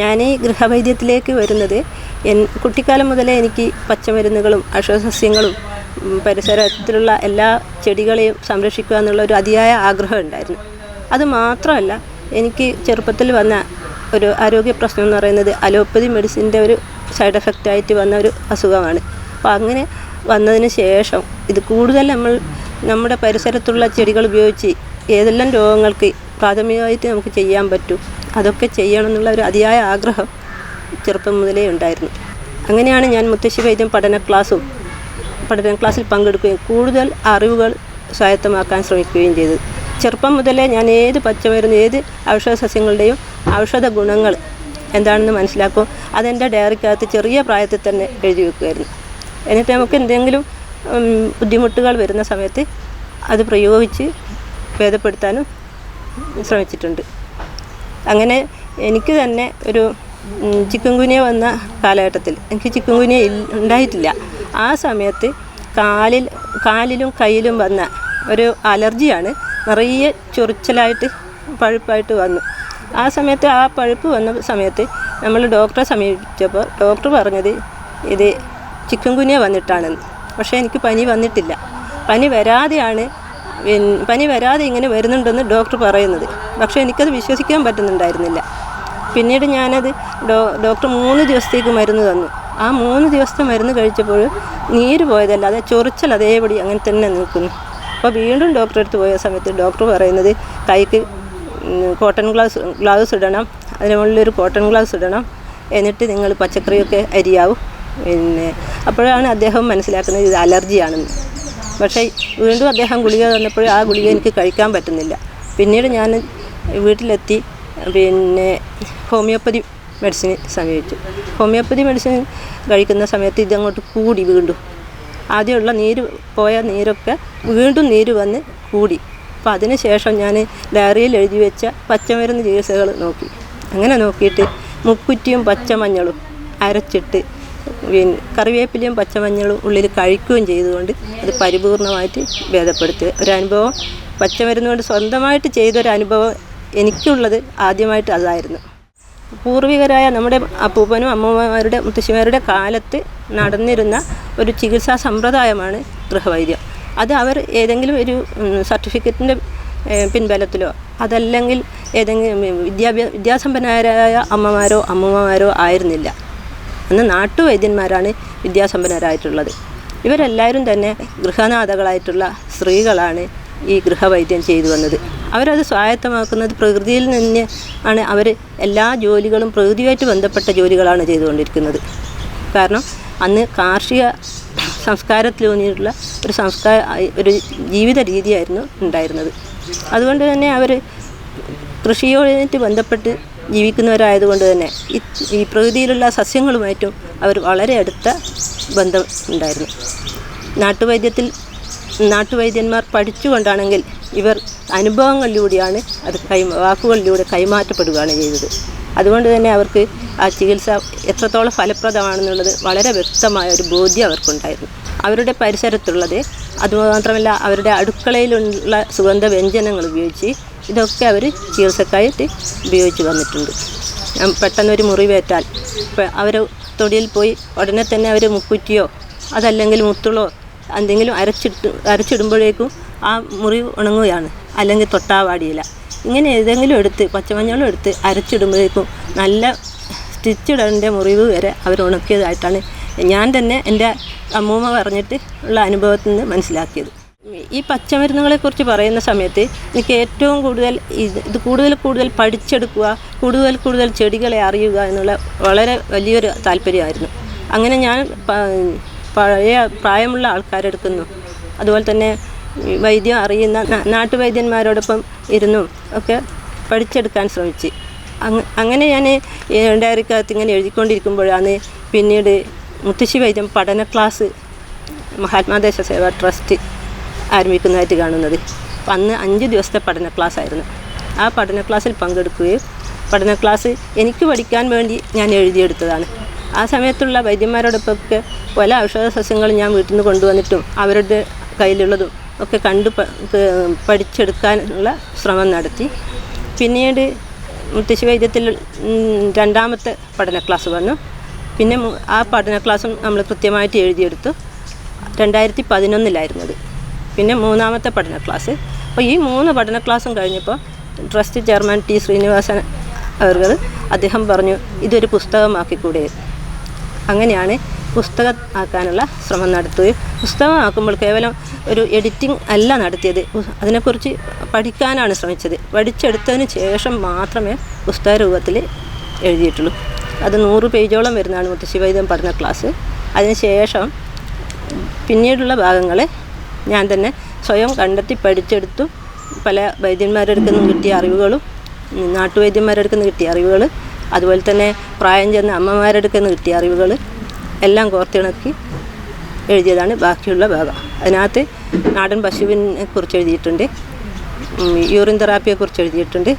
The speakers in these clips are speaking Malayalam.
ഞാൻ ഗൃഹവൈദ്യത്തിലേക്ക് വരുന്നത് എൻ കുട്ടിക്കാലം മുതലേ എനിക്ക് പച്ചമരുന്നുകളും അശ്വസസ്യങ്ങളും പരിസരത്തിലുള്ള എല്ലാ ചെടികളെയും സംരക്ഷിക്കുക എന്നുള്ള ഒരു അതിയായ ആഗ്രഹം ഉണ്ടായിരുന്നു. അത് മാത്രമല്ല എനിക്ക് ചെറുപ്പത്തിൽ വന്ന ഒരു ആരോഗ്യ പ്രശ്നം എന്ന് പറയുന്നത് അലോപ്പതി മെഡിസിന്റെ ഒരു സൈഡ് എഫക്റ്റ് ആയിട്ട് വന്ന ഒരു അസുഖമാണ്. അപ്പോൾ അങ്ങനെ വന്നതിന് ശേഷം ഇത് കൂടുതൽ നമ്മൾ നമ്മുടെ പരിസരത്തുള്ള ചെടികൾ ഉപയോഗിച്ച് ഏതെല്ലാം രോഗങ്ങൾക്ക് പ്രാഥമികമായിട്ട് നമുക്ക് ചെയ്യാൻ പറ്റും. അതൊക്കെ ചെയ്യണം എന്നുള്ള ഒരു അതിയായ ആഗ്രഹം ചെറുപ്പം മുതലേ ഉണ്ടായിരുന്നു. അങ്ങനെയാണ് ഞാൻ മുത്തശ്ശി വൈദ്യം പഠന ക്ലാസ്സും പഠന ക്ലാസ്സിൽ പങ്കെടുക്കുകയും കൂടുതൽ അറിവുകൾ സ്വായത്തമാക്കാൻ ശ്രമിക്കുകയും ചെയ്തത് ചെറുപ്പം മുതലേ ഞാൻ ഏത് പച്ചമരുന്ന് ഏത് ഔഷധ സസ്യങ്ങളുടെയും ഔഷധ ഗുണങ്ങൾ എന്താണെന്ന് മനസ്സിലാക്കും. അതെന്റെ ഡയറിക്കകത്ത് ചെറിയ പ്രായത്തിൽ തന്നെ എഴുതി വെക്കുമായിരുന്നു. എന്നിട്ട് നമുക്ക് എന്തെങ്കിലും ബുദ്ധിമുട്ടുകൾ വരുന്ന സമയത്ത് അത് പ്രയോഗിച്ച് ഭേദപ്പെടുത്താനും ശ്രമിച്ചിട്ടുണ്ട്. അങ്ങനെ എനിക്ക് തന്നെ ഒരു ചിക്കൻകുനിയ വന്ന കാലഘട്ടത്തിൽ എനിക്ക് ചിക്കൻ ഗുനിയ ഉണ്ടായിട്ടില്ല. ആ സമയത്ത് കാലിൽ കാലിലും കയ്യിലും വന്ന ഒരു അലർജിയാണ് നിറയെ ചൊറിച്ചലായിട്ട് പഴുപ്പായിട്ട് വന്നു. ആ സമയത്ത് ആ പഴുപ്പ് വന്ന സമയത്ത് നമ്മൾ ഡോക്ടറെ സമീപിച്ചപ്പോൾ ഡോക്ടർ പറഞ്ഞത് ഇത് ചിക്കൻ ഗുനിയ വന്നിട്ടാണെന്ന്. പക്ഷേ എനിക്ക് പനി വന്നിട്ടില്ല. പനി വരാതെയാണ് പനി വരാതെ ഇങ്ങനെ വരുന്നുണ്ടെന്ന് ഡോക്ടർ പറയുന്നത്. പക്ഷേ എനിക്കത് വിശ്വസിക്കാൻ പറ്റുന്നുണ്ടായിരുന്നില്ല. പിന്നീട് ഞാനത് ഡോ ഡോക്ടർ മൂന്ന് ദിവസത്തേക്ക് മരുന്ന് തന്നു. ആ മൂന്ന് ദിവസത്തെ മരുന്ന് കഴിച്ചപ്പോൾ നീര് പോയതല്ല പോയതല്ലാതെ ചൊറിച്ചൽ അതേപടി അങ്ങനെ തന്നെ നിൽക്കുന്നു. അപ്പോൾ വീണ്ടും ഡോക്ടറെ അടുത്ത് പോയ സമയത്ത് ഡോക്ടർ പറയുന്നത് കൈക്ക് കോട്ടൺ ഗ്ലൗസ് ഗ്ലൗസ് ഇടണം. അതിന് മുകളിലൊരു കോട്ടൺ ഗ്ലൗസ് ഇടണം. എന്നിട്ട് നിങ്ങൾ പച്ചക്കറിയൊക്കെ അരിയാവും. പിന്നെ അപ്പോഴാണ് അദ്ദേഹം മനസ്സിലാക്കുന്നത് ഇത് അലർജിയാണെന്ന് പക്ഷേ വീണ്ടും അദ്ദേഹം ഗുളിക തന്നപ്പോൾ ആ ഗുളിക എനിക്ക് കഴിക്കാൻ പറ്റുന്നില്ല. പിന്നീട് ഞാൻ വീട്ടിലെത്തി പിന്നെ ഹോമിയോപ്പതി മെഡിസിൻ സമീപിച്ചു. ഹോമിയോപ്പതി മെഡിസിൻ കഴിക്കുന്ന സമയത്ത് ഇതങ്ങോട്ട് കൂടി വീണ്ടും. ആദ്യമുള്ള നീര് പോയ നീരൊക്കെ വീണ്ടും നീര് വന്ന് കൂടി. അപ്പോൾ അതിന് ശേഷം ഞാൻ ഡയറിയിൽ എഴുതി വെച്ച പച്ചമരുന്ന് ചികിത്സകൾ നോക്കി. അങ്ങനെ നോക്കിയിട്ട് മുക്കുറ്റിയും പച്ചമഞ്ഞളും അരച്ചിട്ട് പിന്നെ കറിവേപ്പിലയും പച്ചമഞ്ഞളും ഉള്ളിൽ കഴിക്കുകയും ചെയ്തുകൊണ്ട് അത് പരിപൂർണമായിട്ട് ഭേദപ്പെടുത്തി ഒരനുഭവം പച്ചമരുന്ന് കൊണ്ട് സ്വന്തമായിട്ട് ചെയ്തൊരനുഭവം എനിക്കുള്ളത് ആദ്യമായിട്ട് അതായിരുന്നു. പൂർവികരായ നമ്മുടെ അപ്പൂപ്പനും അമ്മമാരുടെ മുത്തശ്ശിമാരുടെ കാലത്ത് നടന്നിരുന്ന ഒരു ചികിത്സാ സമ്പ്രദായമാണ് ഗൃഹവൈദ്യം. അത് അവർ ഏതെങ്കിലും ഒരു സർട്ടിഫിക്കറ്റിന്റെ പിൻബലത്തിലോ അതല്ലെങ്കിൽ ഏതെങ്കിലും വിദ്യാഭ്യാസ വിദ്യാസമ്പന്നരായ അമ്മമാരോ അമ്മൂമ്മമാരോ ആയിരുന്നില്ല. അന്ന് നാട്ടുവൈദ്യന്മാരാണ് വിദ്യാസമ്പന്നരായിട്ടുള്ളത്. ഇവരെല്ലാവരും തന്നെ ഗൃഹനാഥകളായിട്ടുള്ള സ്ത്രീകളാണ് ഈ ഗൃഹവൈദ്യം ചെയ്തു വന്നത്. അവരത് സ്വായത്തമാക്കുന്നത് പ്രകൃതിയിൽ നിന്ന് ആണ്. അവർ എല്ലാ ജോലികളും പ്രകൃതിയുമായിട്ട് ബന്ധപ്പെട്ട ജോലികളാണ് ചെയ്തുകൊണ്ടിരിക്കുന്നത്. കാരണം അന്ന് കാർഷിക സംസ്കാരത്തിലൂന്നിയിട്ടുള്ള ഒരു സംസ്കാര ഒരു ജീവിത രീതിയായിരുന്നു ഉണ്ടായിരുന്നത്. അതുകൊണ്ട് തന്നെ അവർ കൃഷിയോട് ബന്ധപ്പെട്ട് ജീവിക്കുന്നവരായതുകൊണ്ട് തന്നെ ഈ പ്രകൃതിയിലുള്ള സസ്യങ്ങളുമായിട്ടും അവർ വളരെ അടുത്ത ബന്ധം ഉണ്ടായിരുന്നു. നാട്ടുവൈദ്യത്തിൽ നാട്ടുവൈദ്യന്മാർ പഠിച്ചുകൊണ്ടാണെങ്കിൽ ഇവർ അനുഭവങ്ങളിലൂടെയാണ് അത് കൈ വാക്കുകളിലൂടെ കൈമാറ്റപ്പെടുകയാണ് ചെയ്തത്. അതുകൊണ്ട് തന്നെ അവർക്ക് ആ ചികിത്സ എത്രത്തോളം ഫലപ്രദമാണെന്നുള്ളത് വളരെ വ്യക്തമായ ഒരു ബോധ്യം അവർക്കുണ്ടായിരുന്നു. അവരുടെ പരിസരത്തുള്ളത് അതുമാത്രമല്ല അവരുടെ അടുക്കളയിലുള്ള സുഗന്ധ വ്യഞ്ജനങ്ങൾ ഉപയോഗിച്ച് ഇതൊക്കെ അവർ ചികിത്സക്കായിട്ട് ഉപയോഗിച്ച് വന്നിട്ടുണ്ട്. പെട്ടെന്നൊരു മുറിവേറ്റാൽ അവർ തൊടിയിൽ പോയി ഉടനെ തന്നെ അവർ മുക്കുറ്റിയോ അതല്ലെങ്കിൽ മുത്തുളോ എന്തെങ്കിലും അരച്ചിട്ട് അരച്ചിടുമ്പോഴേക്കും ആ മുറി ഉണങ്ങുകയാണ്. അല്ലെങ്കിൽ തൊട്ടാവാടിയില്ല ഇങ്ങനെ ഏതെങ്കിലും എടുത്ത് പച്ചമഞ്ഞളും എടുത്ത് അരച്ചിടുമ്പോഴേക്കും നല്ല സ്റ്റിച്ചിടേണ്ട മുറിവ് വരെ അവർ ഉണക്കിയതായിട്ടാണ് ഞാൻ തന്നെ എന്റെ അമ്മൂമ്മ പറഞ്ഞിട്ട് ഉള്ള അനുഭവത്തിൽ നിന്ന് മനസ്സിലാക്കിയത്. ഈ പച്ചമരുന്നുകളെക്കുറിച്ച് പറയുന്ന സമയത്ത് എനിക്ക് ഏറ്റവും കൂടുതൽ ഇത് കൂടുതൽ കൂടുതൽ പഠിച്ചെടുക്കുക കൂടുതൽ കൂടുതൽ ചെടികളെ അറിയുക എന്നുള്ള വളരെ വലിയൊരു താല്പര്യമായിരുന്നു. അങ്ങനെ ഞാൻ പഴയ പ്രായമുള്ള ആൾക്കാരെടുക്കുന്നു. അതുപോലെ തന്നെ വൈദ്യം അറിയുന്ന നാട്ടുവൈദ്യന്മാരോടൊപ്പം ഇരുന്നും ഒക്കെ പഠിച്ചെടുക്കാൻ ശ്രമിച്ച്. അങ്ങനെ ഞാൻ ഡയറിക്കകത്ത് ഇങ്ങനെ എഴുതിക്കൊണ്ടിരിക്കുമ്പോഴാണ് പിന്നീട് മുത്തശ്ശി വൈദ്യം പഠന ക്ലാസ് മഹാത്മാദേശ സേവാ ട്രസ്റ്റ് ആരംഭിക്കുന്നതായിട്ട് കാണുന്നത്. അപ്പം അന്ന് അഞ്ച് ദിവസത്തെ പഠന ക്ലാസ് ആയിരുന്നു ആ പഠന ക്ലാസ്സിൽ പങ്കെടുക്കുകയും പഠന ക്ലാസ് എനിക്ക് പഠിക്കാൻ വേണ്ടി ഞാൻ എഴുതിയെടുത്തതാണ്. ആ സമയത്തുള്ള വൈദ്യന്മാരോടൊപ്പമൊക്കെ പല ഔഷധ സസ്യങ്ങളും ഞാൻ വീട്ടിൽ നിന്ന് കൊണ്ടുവന്നിട്ടും അവരുടെ കയ്യിലുള്ളതും ഒക്കെ കണ്ട് പഠിച്ചെടുക്കാനുള്ള ശ്രമം നടത്തി. പിന്നീട് മുത്തശ്ശി വൈദ്യത്തിൽ രണ്ടാമത്തെ പഠന ക്ലാസ് വന്നു. പിന്നെ ആ പഠന ക്ലാസ്സും നമ്മൾ കൃത്യമായിട്ട് എഴുതിയെടുത്തു. രണ്ടായിരത്തി പതിനൊന്നിലായിരുന്നത്. പിന്നെ മൂന്നാമത്തെ പഠന ക്ലാസ്. അപ്പോൾ ഈ മൂന്ന് പഠന ക്ലാസ്സും കഴിഞ്ഞപ്പോൾ ട്രസ്റ്റ് ചെയർമാൻ ടി ശ്രീനിവാസൻ അവർ അദ്ദേഹം പറഞ്ഞു ഇതൊരു പുസ്തകമാക്കിക്കൂടെ അങ്ങനെയാണ് പുസ്തക ആക്കാനുള്ള ശ്രമം നടത്തുകയും പുസ്തകമാക്കുമ്പോൾ കേവലം ഒരു എഡിറ്റിംഗ് അല്ല നടത്തിയത്. അതിനെക്കുറിച്ച് പഠിക്കാനാണ് ശ്രമിച്ചത്. പഠിച്ചെടുത്തതിന് ശേഷം മാത്രമേ പുസ്തക രൂപത്തിൽ എഴുതിയിട്ടുള്ളൂ. അത് നൂറ് പേജോളം വരുന്നതാണ് മുത്തശ്ശി വൈദ്യം പഠന ക്ലാസ്. അതിനുശേഷം പിന്നീടുള്ള ഭാഗങ്ങൾ ഞാൻ തന്നെ സ്വയം കണ്ടെത്തി പഠിച്ചെടുത്തു. പല വൈദ്യന്മാരുടെ നിന്ന് കിട്ടിയ അറിവുകളും ഉം, നിന്ന് കിട്ടിയ അറിവുകൾ അതുപോലെ തന്നെ പ്രായം ചെന്ന അമ്മമാരുടെ നിന്ന് കിട്ടിയ അറിവുകൾ എല്ലാം കോർത്തിണക്കി എഴുതിയതാണ് ബാക്കിയുള്ള ഭാഗം. അതിനകത്ത് നാടൻ പശുവിനെ കുറിച്ച് എഴുതിയിട്ടുണ്ട് യൂറിൻ തെറാപ്പിയെ കുറിച്ച് എഴുതിയിട്ടുണ്ട്.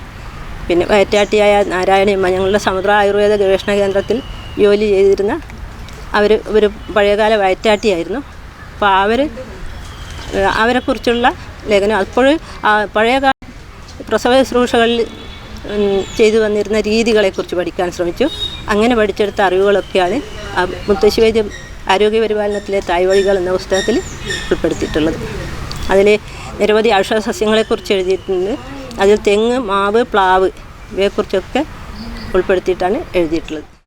പിന്നെ വയറ്റാട്ടിയായ നാരായണിയമ്മ ഞങ്ങളുടെ സമുദ്ര ആയുർവേദ ഗവേഷണ കേന്ദ്രത്തിൽ ജോലി ചെയ്തിരുന്ന അവർ ഒരു പഴയകാല വയറ്റാട്ടിയായിരുന്നു. അപ്പോൾ അവർ അവരെക്കുറിച്ചുള്ള ലേഖനം. അപ്പോൾ പഴയ പ്രസവ ശുശ്രൂഷകളിൽ ചെയ്തു വന്നിരുന്ന രീതികളെക്കുറിച്ച് പഠിക്കാൻ ശ്രമിച്ചു. അങ്ങനെ പഠിച്ചെടുത്ത അറിവുകളൊക്കെയാണ് മുത്തശ്ശി വൈദ്യം ആരോഗ്യപരിപാലനത്തിലെ തായ്വഴികൾ എന്ന പുസ്തകത്തിൽ ഉൾപ്പെടുത്തിയിട്ടുള്ളത്. അതിൽ നിരവധി ഔഷധ സസ്യങ്ങളെക്കുറിച്ച് എഴുതിയിട്ടുണ്ട്. അതിൽ തെങ്ങ് മാവ് പ്ലാവ് ഇവയെക്കുറിച്ചൊക്കെ ഉൾപ്പെടുത്തിയിട്ടാണ് എഴുതിയിട്ടുള്ളത്.